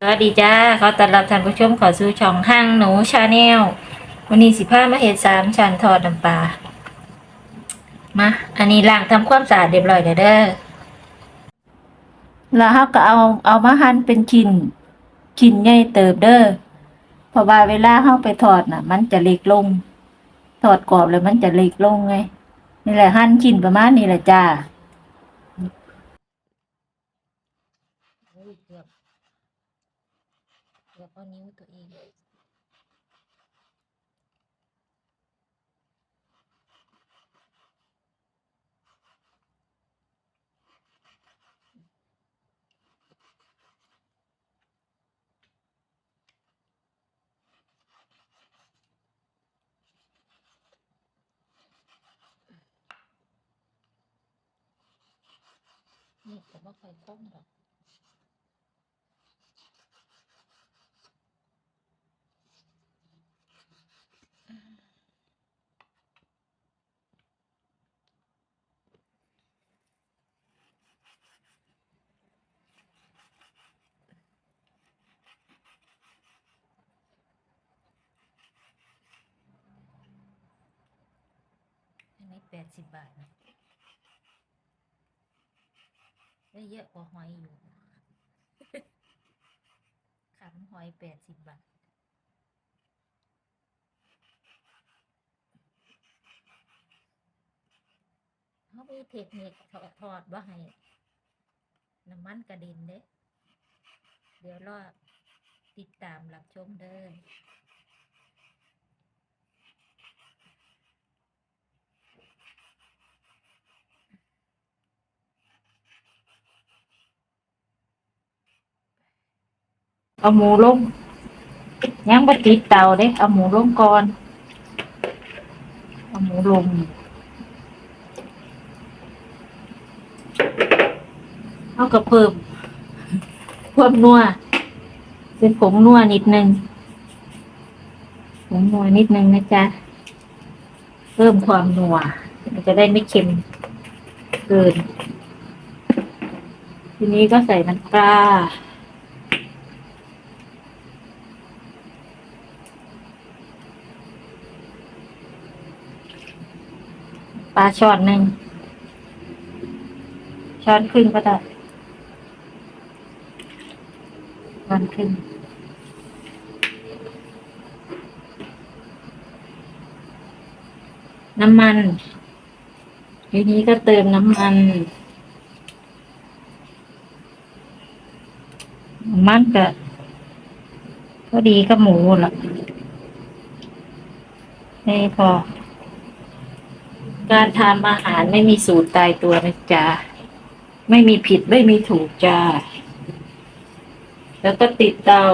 สวัสดีจ้าขอต้อนรับท่านผู้ชมเขอสู่ช่องห้างหนูชาแนลวันนี้สิพามาเห็ดสามชั้นทอดน้ำปลามาอันนี้ล้างทำความสะอาดเรียบร้อยแล้วเด้อแล้วเราก็เอาเอามาหั่นเป็นชิ้นชิ้นใหญ่เติบเด้อเพราะว่าเวลาเราไปทอดน่ะ มันจะเล็กลง ทอดกรอบแล้วมันจะเล็กลงไงนี่แหละหั่นชิ้นประมาณนี้แหละจ้าเกือบเกือบ เอานิ้วตัวเองนี่ผมว่าไฟคมดอกอันนี้แป ดสิบบาทนะได้เยอะกว่าหอยอยู่ขันหอยแปดสิบบาทเขามีเทคนิคทอดทอดว่าให้ น้ำมันกระเด็นเด้ เดี๋ยวรอติดตามรับชมเด้อ เอาหมูลงยังบ่ติดเตาเด้เอาหมูลงก่อน เอาหมูลงเอากระเพิ่มเพิ่มนัวเป็นผงนัวนิดนึงผงนัวนิดนึงนะจ๊ะเพิ่มความนัวมันจะได้ไม่เค็มเกิน ทีนี้ก็ใส่น้ำปลา ปลาช้อนหนึ่ง ช้อนครึ่งก็ได้ช้อนครึ่งน้ำมันทีนี้ก็เติมน้ำมัน น้ำมันก็พอดีกับหมูละนี่พอ การทำอาหารไม่มีสูตรตายตัวนะจ๊ะ ไม่มีผิดไม่มีถูกจ้า แล้วก็ติดเตา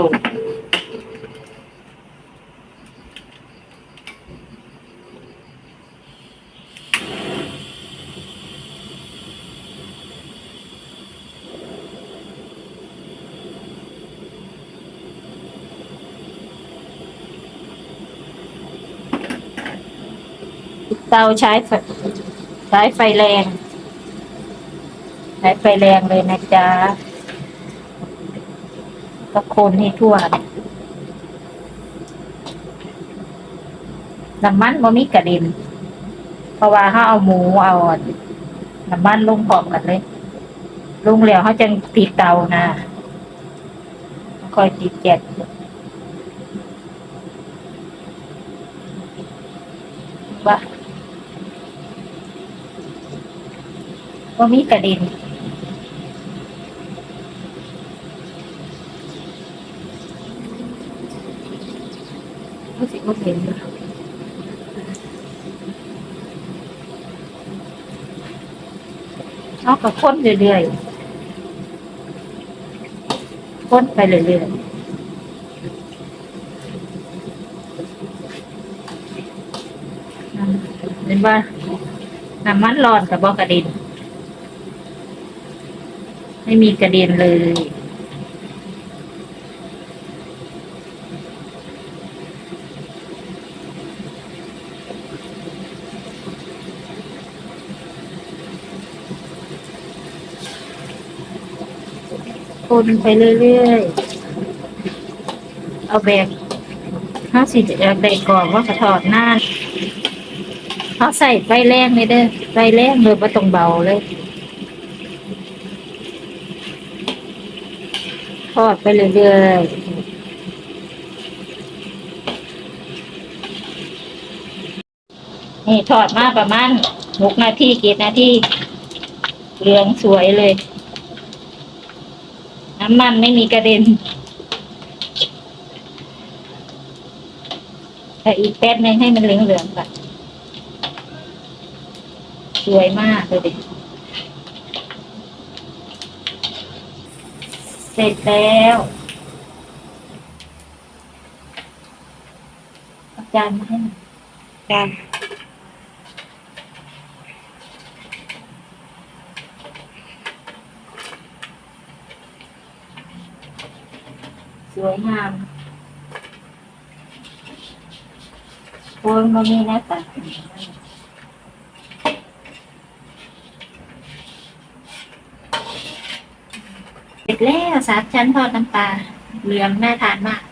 เตาใช้ไฟใช้ไฟแรง ใช้ไฟแรงเลยนะจ๊ะก็คนให้ทั่วน้ำมันบ่มีกระเด็นเพราะว่าเขาเอาหมูเอาน้ำมันลงพร้อมกันเลย ลงแล้วเขาจะติดเตานะค่อยติดแก๊สว่า ว่ามีกระเด็นรู้สึกว่าเห็นอยู่เอากับคนเรื่อยๆคนไปเรื่อยๆนั่นเห็นว่าน้ำมันร้อนกับบอกระด็น ไม่มีกระเด็นเลย คนไปเรื่อยๆ เอาแบกถ้าสิจะแบกก่อนว่ากระถอดหน้าเขาใส่ไฟแรงเลยเด้อไฟแรงเลยบ่ต้องเบาเลย ทอดไปเรื่อยๆ นี่ทอดมาประมาณหกนาทีเจ็ดนาทีเหลืองสวยเลย น้ำมันไม่มีกระเด็นแต่อีกแป๊บนึงให้มันเหลืองๆก่อนสวยมากเลย เสร็จแล้วเอาจานมาให้หน่อยจานสวยงามโอ้ยมันมีหน้าตาเสร็จ แล้วสามชั้นทอดน้ำปลาเหลืองน่าทานมาก